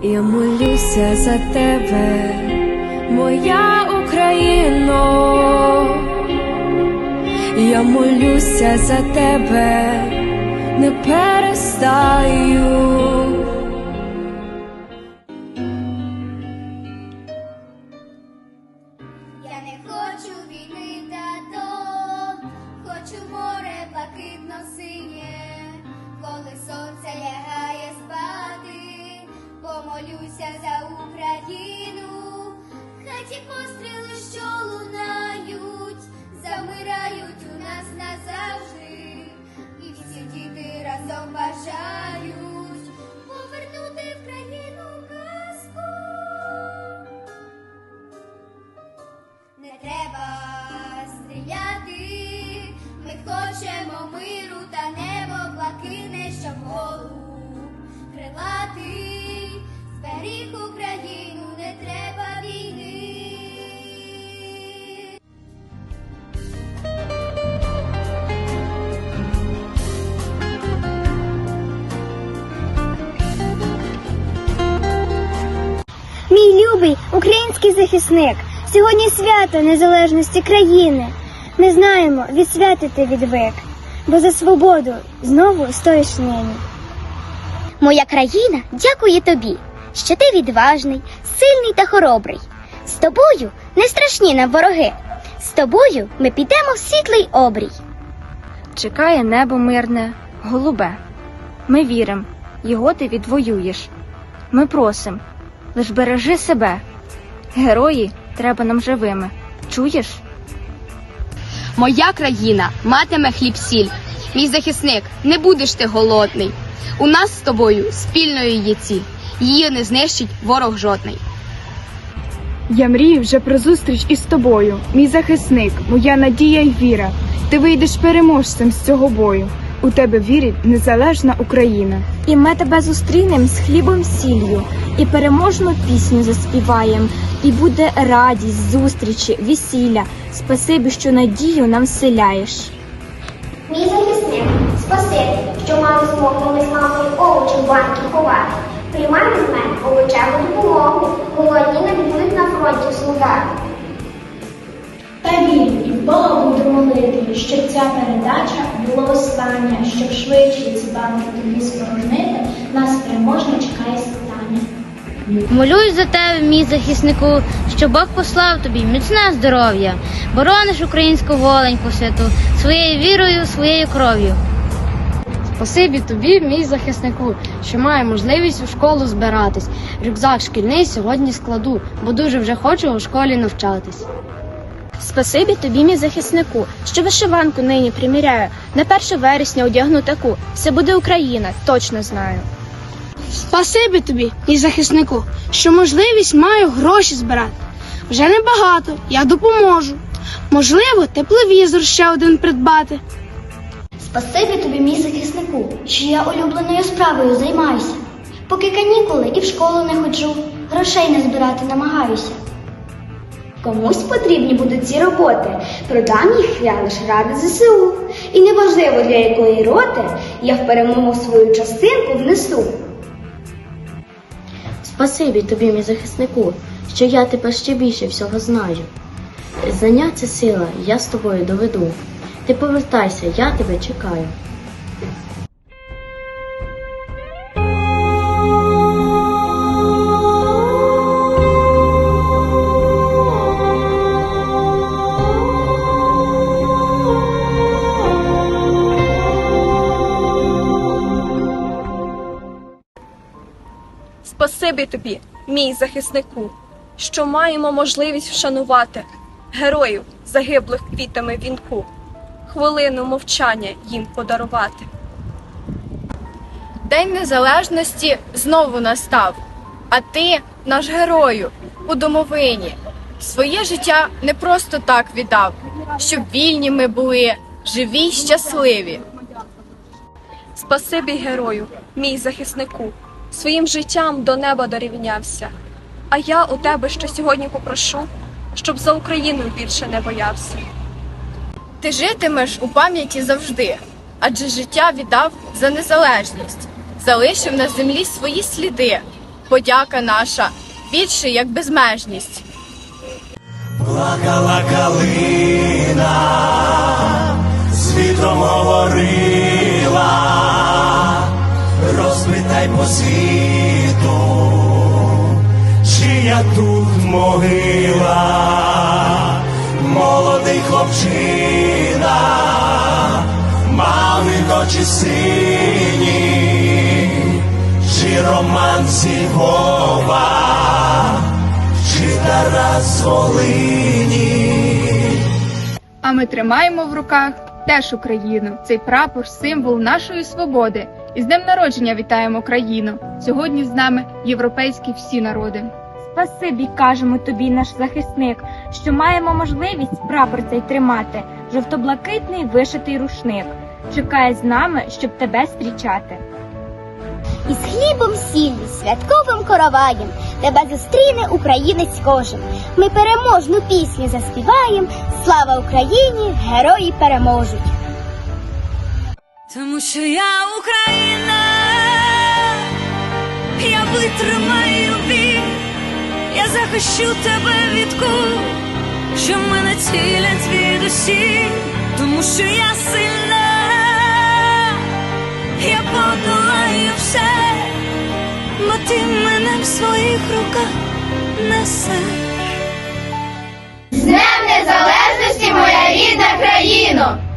Я молюся за тебе, моя Україно, я молюся за тебе, не перестаю. Хай любий український захисник, сьогодні свято незалежності країни. Ми знаємо, відсвятити відвик, бо за свободу знову стоїш нині. Моя країна дякує тобі, що ти відважний, сильний та хоробрий. З тобою не страшні нам вороги. З тобою ми підемо в світлий обрій. Чекає небо мирне, голубе. Ми вірим, його ти відвоюєш. Ми просим, лиш бережи себе. Герої треба нам живими. Чуєш? Моя країна матиме хліб сіль. Мій захисник, не будеш ти голодний. У нас з тобою спільною є ціль. Її не знищить ворог жодний. Я мрію вже про зустріч із тобою, мій захисник, моя надія й віра. Ти вийдеш переможцем з цього бою. У тебе вірить незалежна Україна. І ми тебе зустрінем з хлібом сіллю, і переможну пісню заспіваєм, і буде радість, зустрічі, весілля. Спасибі, що надію нам вселяєш. Мій захисник, спасибі, що мали змогу ми з мамою овочі в банки ховати. Приймайте з мене овочеву допомогу, голодні не будуть на фронті солдати. Та вірю і в буду щоб ця передача була остання, щоб швидше ці банки тобі спорожнити, нас переможно чекає світання. Молюсь за тебе, мій захиснику, що Бог послав тобі міцне здоров'я, борониш українську воленьку святу своєю вірою, своєю кров'ю. Спасибі тобі, мій захиснику, що маю можливість у школу збиратись. Рюкзак шкільний сьогодні складу, бо дуже вже хочу у школі навчатись. Спасибі тобі, мій захиснику, що вишиванку нині приміряю. На 1 вересня одягну таку. Все буде Україна, точно знаю. Спасибі тобі, і захиснику, що можливість маю гроші збирати. Вже небагато, я допоможу. Можливо, тепловізор ще один придбати. Спасибі тобі, мій захиснику, що я улюбленою справою займаюся. Поки канікули і в школу не ходжу, грошей не збирати намагаюся. Комусь потрібні будуть ці роботи. Продам їх я лише ради ЗСУ. І неважливо для якої роти я в перемогу свою частинку внесу. Спасибі тобі, мій захиснику, що я тепер ще більше всього знаю. Знання сила, я з тобою доведу. Ти повертайся, я тебе чекаю. Спасибі тобі, мій захиснику, що маємо можливість вшанувати героїв, загиблих квітами вінку, хвилину мовчання їм подарувати. День незалежності знову настав. А ти, наш герою, у домовині, своє життя не просто так віддав, щоб вільні ми були, живі й щасливі. Спасибі герою, мій захиснику, своїм життям до неба дорівнявся. А я у тебе ще сьогодні попрошу, щоб за Україну більше не боявся. Ти житимеш у пам'яті завжди, адже життя віддав за незалежність, залишив на землі свої сліди. подяка наша більше як безмежність. Плакала калина, з вітром говорила, розпитай по світу, чия тут могила, молодий хлопчина, мами очі сині, чи роман зі чи Тарас Волині. А ми тримаємо в руках теж Україну. Цей прапор символ нашої свободи. І з днем народження вітаємо країну. Сьогодні з нами європейські всі народи. Спасибі кажемо тобі, наш захисник, що маємо можливість прапор цей тримати. Жовто-блакитний вишитий рушник. Чекає з нами, щоб тебе зустрічати. І з хлібом сіллю, святковим короваєм тебе зустріне українець кожен. Ми переможну пісню заспіваєм. Слава Україні! Герої переможуть! Тому що я Україна, я витримаю бій, я захищу тебе від кул, що мене цілять від усі, тому що я сильна, я подолаю все, бо ти мене в своїх руках несеш. З Днем Незалежності, моя рідна країно!